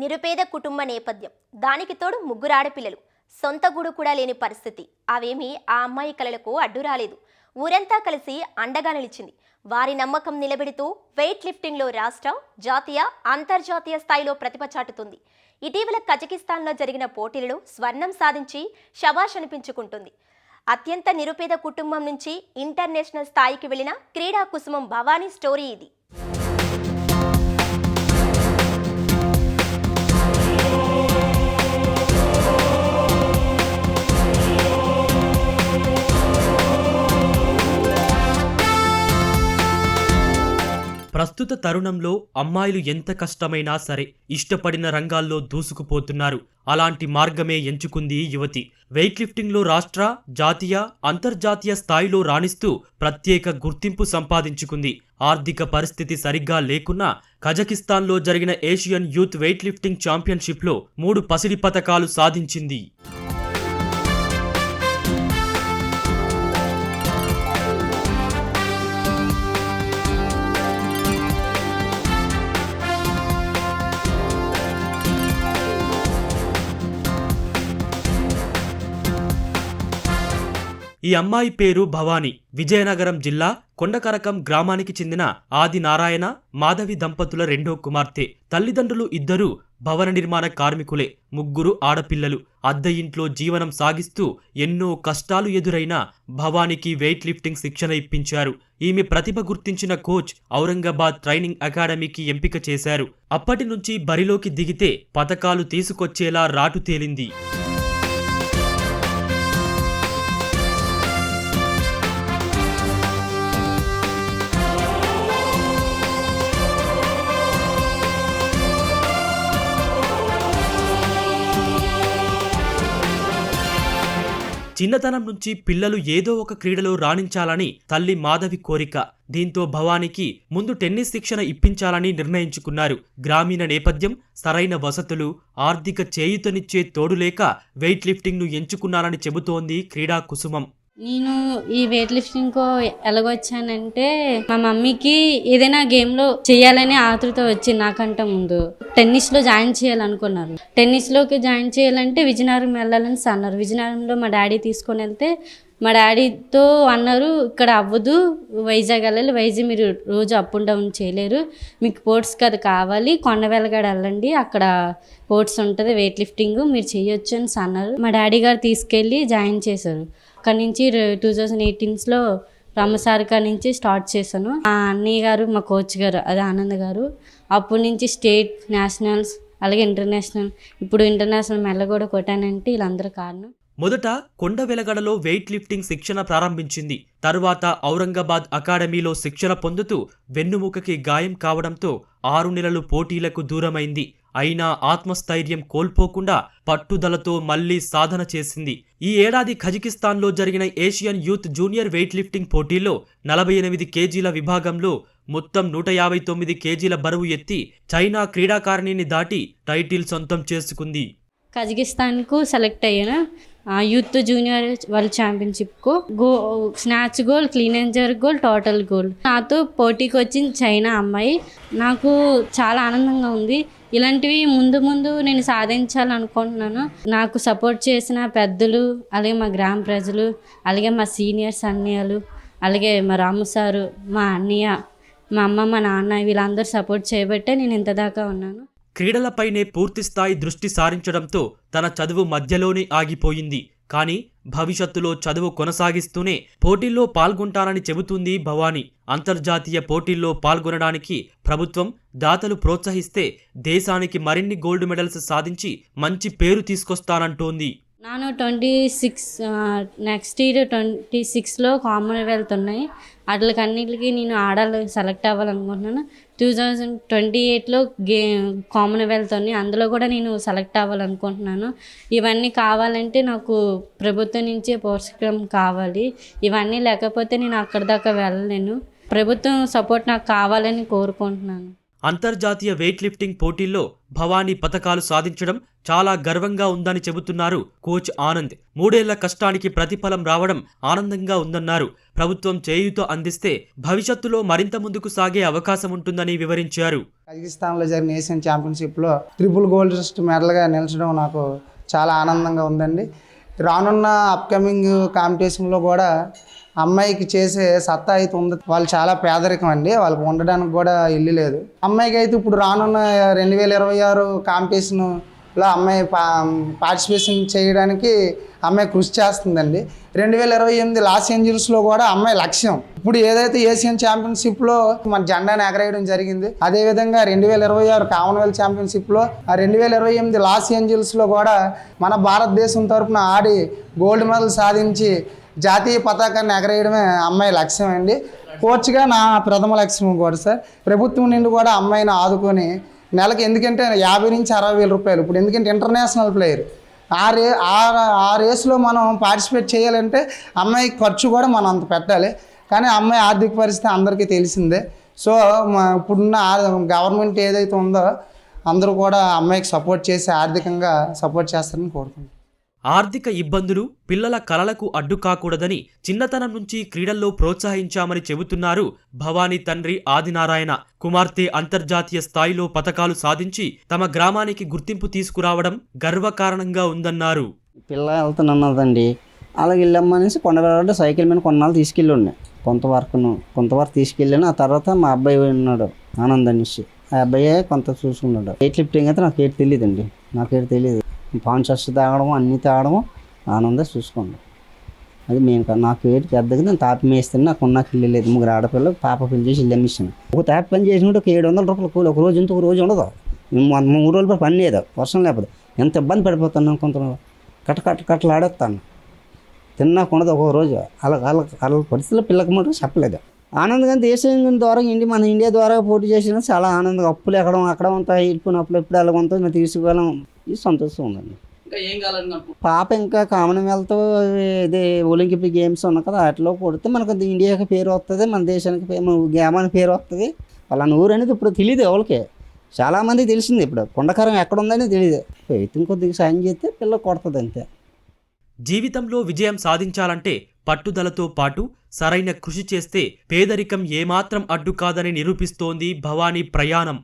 నిరుపేద కుటుంబ నేపథ్యం. దానికి తోడు ముగ్గురు ఆడపిల్లలు. సొంత గూడు కూడా లేని పరిస్థితి. అవేమీ ఆ అమ్మాయి కలలకు అడ్డు రాలేదు. ఊరంతా కలిసి అండగా నిలిచింది. వారి నమ్మకం నిలబెడుతూ వెయిట్ లిఫ్టింగ్లో రాష్ట్ర జాతీయ అంతర్జాతీయ స్థాయిలో ప్రతిభ చాటుతుంది. ఇటీవల కజకిస్తాన్లో జరిగిన పోటీలలో స్వర్ణం సాధించి షబాష్ అనిపించుకుంటుంది. అత్యంత నిరుపేద కుటుంబం నుంచి ఇంటర్నేషనల్ స్థాయికి వెళ్ళిన క్రీడా కుసుమం భవానీ స్టోరీ ఇది. ప్రస్తుత తరుణంలో అమ్మాయిలు ఎంత కష్టమైనా సరే ఇష్టపడిన రంగాల్లో దూసుకుపోతున్నారు. అలాంటి మార్గమే ఎంచుకుంది యువతి. వెయిట్ లిఫ్టింగ్లో రాష్ట్ర జాతీయ అంతర్జాతీయ స్థాయిలో రాణిస్తూ ప్రత్యేక గుర్తింపు సంపాదించుకుంది. ఆర్థిక పరిస్థితి సరిగ్గా లేకున్నా కజకిస్తాన్లో జరిగిన ఏషియన్ యూత్ వెయిట్ లిఫ్టింగ్ ఛాంపియన్షిప్లో మూడు పసిడి పతకాలు సాధించింది. ఈ అమ్మాయి పేరు భవాని. విజయనగరం జిల్లా కొండకరకం గ్రామానికి చెందిన ఆది నారాయణ మాధవి దంపతుల రెండో కుమార్తె. తల్లిదండ్రులు ఇద్దరూ భవన నిర్మాణ కార్మికులే. ముగ్గురు ఆడపిల్లలు. అద్దె ఇంట్లో జీవనం సాగిస్తూ ఎన్నో కష్టాలు ఎదురైన భవానికి వెయిట్ లిఫ్టింగ్ శిక్షణ ఇప్పించారు. ఈమె ప్రతిభ గుర్తించిన కోచ్ ఔరంగాబాద్ ట్రైనింగ్ అకాడమీకి ఎంపిక చేశారు. అప్పటి నుంచి బరిలోకి దిగితే పథకాలు తీసుకొచ్చేలా రాటు తేలింది. చిన్నతనం నుంచి పిల్లలు ఏదో ఒక క్రీడలో రాణించాలని తల్లి మాధవి కోరిక. దీంతో భవానికి ముందు టెన్నిస్ శిక్షణ ఇప్పించాలని నిర్ణయించుకున్నారు. గ్రామీణ నేపథ్యం సరైన వసతులు ఆర్థిక చేయుతనిచ్చే తోడులేక వెయిట్ లిఫ్టింగ్ను ఎంచుకున్నారని చెబుతోంది క్రీడా కుసుమం. నేను ఈ వెయిట్ లిఫ్టింగ్ ఎలాగొచ్చానంటే మా మమ్మీకి ఏదైనా గేమ్లో చేయాలనే ఆతృత వచ్చింది నాకంటే ముందు. టెన్నిస్లో జాయిన్ చేయాలనుకున్నారు. టెన్నిస్లోకి జాయిన్ చేయాలంటే విజయనగరం వెళ్ళాలని అన్నారు విజయనగరంలో మా డాడీ తీసుకొని వెళ్తే మా డాడీతో అన్నారు ఇక్కడ అవ్వదు వైజాగ్ వెళ్ళాలి. వైజాగ్ మీరు రోజు అప్ అండ్ డౌన్ చేయలేరు. మీకు స్పోర్ట్స్ కదా కావాలి. కొండ వెలగాడ వెళ్ళండి. అక్కడ స్పోర్ట్స్ ఉంటుంది. వెయిట్ లిఫ్టింగ్ మీరు చేయొచ్చు అని అన్నారు మా డాడీ గారు తీసుకెళ్ళి జాయిన్ చేశారు. అక్కడి నుంచి టూ థౌజండ్ ఎయిటీన్స్లో రామసారిక నుంచి స్టార్ట్ చేశాను. మా అన్నయ్య గారు మా కోచ్ గారు అదే ఆనంద్ గారు. అప్పటి నుంచి స్టేట్ నేషనల్స్ అలాగే ఇంటర్నేషనల్ ఇప్పుడు ఇంటర్నేషనల్ మెల్ల కూడా కొట్టానంటే వీళ్ళందరూ కారణం. మొదట కొండ వెలగడలో వెయిట్ లిఫ్టింగ్ శిక్షణ ప్రారంభించింది. తరువాత ఔరంగాబాద్ అకాడమీలో శిక్షణ పొందుతూ వెన్నుముకకి గాయం కావడంతో ఆరు నెలలు పోటీలకు దూరమైంది. అయినా ఆత్మస్థైర్యం కోల్పోకుండా పట్టుదలతో మళ్ళీ సాధన చేసింది. ఈ ఏడాది కజకిస్తాన్లో జరిగిన Asian youth junior weightlifting పోటీలో నలభై ఎనిమిది కేజీల విభాగంలో మొత్తం నూట యాభై తొమ్మిది కేజీల బరువు ఎత్తి చైనా క్రీడాకారిణిని దాటి టైటిల్ సొంతం చేసుకుంది. కజకిస్తాన్కు సెలెక్ట్ అయ్యాను. Youth junior world ఛాంపియన్షిప్కు go snatch gold clean and jerk gold total gold నాతో పోటీకి వచ్చిన చైనా అమ్మాయి నాకు చాలా ఆనందంగా ఉంది. ఇలాంటివి ముందు ముందు నేను సాధించాలనుకుంటున్నాను. నాకు సపోర్ట్ చేసిన పెద్దలు అలాగే మా గ్రామ ప్రజలు అలాగే మా సీనియర్స్ అన్నయ్యలు అలాగే మా రాము సారు మా అన్నయ్య మా అమ్మ మా నాన్న వీళ్ళందరూ సపోర్ట్ చేయబట్టే నేను ఇంత దాకా ఉన్నాను. క్రీడలపైనే పూర్తిస్థాయి దృష్టి సారించడంతో తన చదువు మధ్యలోనే ఆగిపోయింది. కానీ భవిష్యత్తులో చదువు కొనసాగిస్తూనే పోటీల్లో పాల్గొంటానని చెబుతుంది భవానీ. అంతర్జాతీయ పోటీల్లో పాల్గొనడానికి ప్రభుత్వం దాతలు ప్రోత్సహిస్తే దేశానికి మరిన్ని గోల్డ్ మెడల్స్ సాధించి మంచి పేరు తీసుకొస్తానంటోంది. నాను twenty six next year twenty సిక్స్లో కామన్వెల్త్ ఉన్నాయి. వాటికన్నిటికి నేను ఆడాలి సెలెక్ట్ అవ్వాలనుకుంటున్నాను. టూ థౌజండ్ ట్వంటీ ఎయిట్లో గే కామన్వెల్త్ ఉంది అందులో కూడా నేను సెలెక్ట్ అవ్వాలనుకుంటున్నాను. ఇవన్నీ కావాలంటే నాకు ప్రభుత్వం నుంచే పోషకం కావాలి. ఇవన్నీ లేకపోతే నేను అక్కడి దాకా వెళ్ళలేను. ప్రభుత్వం సపోర్ట్ నాకు కావాలని కోరుకుంటున్నాను. అంతర్జాతీయ వెయిట్ లిఫ్టింగ్ పోటీల్లో భవానీ పథకాలు సాధించడం చాలా గర్వంగా ఉందని చెబుతున్నారు కోచ్ ఆనంద్. మూడేళ్ళ కష్టానికి ప్రతిఫలం రావడం ఆనందంగా ఉందన్నారు. ప్రభుత్వం చేయూత అందిస్తే భవిష్యత్తులో మరింత ముందుకు సాగే అవకాశం ఉంటుందని వివరించారు. కజకిస్తాన్లో జరిగిన ఏషియన్ ఛాంపియన్షిప్లో ట్రిపుల్ గోల్డ్ మెడల్గా నిలచడం నాకు చాలా ఆనందంగా ఉందండి. రానున్న అప్కమింగ్ కాంపిటీషన్లో కూడా అమ్మాయికి చేసే సత్తా అయితే ఉంది. వాళ్ళు చాలా పేదరికం అండి. వాళ్ళకి ఉండడానికి కూడా ఇల్లు లేదు. అమ్మాయికి అయితే ఇప్పుడు రానున్న రెండు వేల ఇరవై ఆరు కాంపిటీషన్లో అమ్మాయి పా పార్టిసిపేషన్ చేయడానికి అమ్మాయి కృషి చేస్తుందండి. రెండు వేల ఇరవై ఎనిమిది లాస్ ఏంజల్స్లో కూడా అమ్మాయి లక్ష్యం. ఇప్పుడు ఏదైతే ఏషియన్ ఛాంపియన్షిప్లో మన జెండాను ఎగరేయడం జరిగింది అదేవిధంగా రెండు వేల ఇరవై ఆరు కామన్వెల్త్ ఛాంపియన్షిప్లో రెండు వేల ఇరవై ఎనిమిది లాస్ ఏంజల్స్లో కూడా మన భారతదేశం తరఫున ఆడి గోల్డ్ మెడల్ సాధించి జాతీయ పతాకాన్ని ఎగరేయడమే అమ్మాయి లక్ష్యం అండి. కోచ్గా నా ప్రథమ లక్ష్యం కూడా సార్. ప్రభుత్వం నుండి కూడా అమ్మాయిని ఆదుకొని నెలకి ఎందుకంటే యాభై నుంచి అరవై వేల రూపాయలు. ఇప్పుడు ఎందుకంటే ఇంటర్నేషనల్ ప్లేయర్. ఆ రే ఆ ఆ రేస్లో మనం పార్టిసిపేట్ చేయాలంటే అమ్మాయి ఖర్చు కూడా మనం అంత పెట్టాలి. కానీ అమ్మాయి ఆర్థిక పరిస్థితి అందరికీ తెలిసిందే. సో మా ఇప్పుడున్న గవర్నమెంట్ ఏదైతే ఉందో అందరూ కూడా అమ్మాయికి సపోర్ట్ చేసి ఆర్థికంగా సపోర్ట్ చేస్తారని కోరుకుంటున్నాను. ఆర్థిక ఇబ్బందులు పిల్లల కలలకు అడ్డు కాకూడదని చిన్నతనం నుంచి క్రీడల్లో ప్రోత్సహించామని చెబుతున్నారు భవానీ తండ్రి ఆదినారాయణ. కుమార్తె అంతర్జాతీయ స్థాయిలో పథకాలు సాధించి తమ గ్రామానికి గుర్తింపు తీసుకురావడం గర్వకారణంగా ఉందన్నారు. పిల్ల వెళ్తున్నదండి అలాగే వెళ్ళమ్మనేసి కొండగడ సైకిల్ మీద కొన్నాళ్ళు తీసుకెళ్ళి కొంతవరకును కొంతవరకు తీసుకెళ్ళాను ఆ తర్వాత మా అబ్బాయి ఉన్నాడు ఆనంద్ అనేసి. ఆ అబ్బాయే కొంత చూసుకున్నాడు. వెయిట్ లిఫ్టింగ్ అయితే నాకు ఏటి తెలియదండి నాకేటి తెలియదు పాన్ షర్ట్స్ తాగడం అన్నీ తాగడము ఆనందం చూసుకోండి. అది మేము నాకు ఏటి పెద్దగా నేను తాపి మేస్తాను నాకు ఉన్న పిల్లలు లేదు. ముగ్గురు ఆడపిల్లలు పాప పెళ్ళి చేసి ఇల్లు అమ్మిస్తాను ఒక తాపి పని చేసినట్టు ఒక ఏడు వందల రూపాయలు కూలి ఒక రోజు ఇంత ఒక రోజు ఉండదు. మూడు రోజులు పని లేదు. వర్షం లేకపోతే ఎంత ఇబ్బంది పడిపోతున్నాను కొంత కట్ట కట్ట కట్టలు ఆడేస్తాను తిన్నాకుండదు ఒక రోజు. అలా వాళ్ళ అలా పరిస్థితుల్లో పిల్లకి మటుకు చెప్పలేదు. ఆనందంగా దేశం ద్వారా ఇండి మన ఇండియా ద్వారా పోటీ చేసిన చాలా ఆనందంగా అప్పులు ఎక్కడం అక్కడ అంతా వెళ్ళిపోయిన అప్పులు ఎప్పుడు ఎలా ఉంటుందో మేము తీసుకోగలం ఇది సంతోషం ఉందండి. పాప ఇంకా కామన్వెల్త్ ఇది ఒలింపిక్ గేమ్స్ ఉన్నాయి కదా వాటిలో కొడితే మనకు ఇండియాకి పేరు వస్తుంది మన దేశానికి పేరు మన గ్రామానికి పేరు వస్తుంది వాళ్ళ ఊరు అనేది ఇప్పుడు తెలియదు ఎవరికి. చాలామందికి తెలిసింది ఇప్పుడు. కొండకారం ఎక్కడ ఉందని తెలియదు అయితే కొద్దిగా సాయం చేస్తే పిల్ల కొడుతుంది అంతే. జీవితంలో విజయం సాధించాలంటే పట్టుదలతో పాటు సరైన కృషి చేస్తే పేదరికం ఏమాత్రం అడ్డు కాదని నిరూపిస్తోంది భవానీ ప్రయాణం.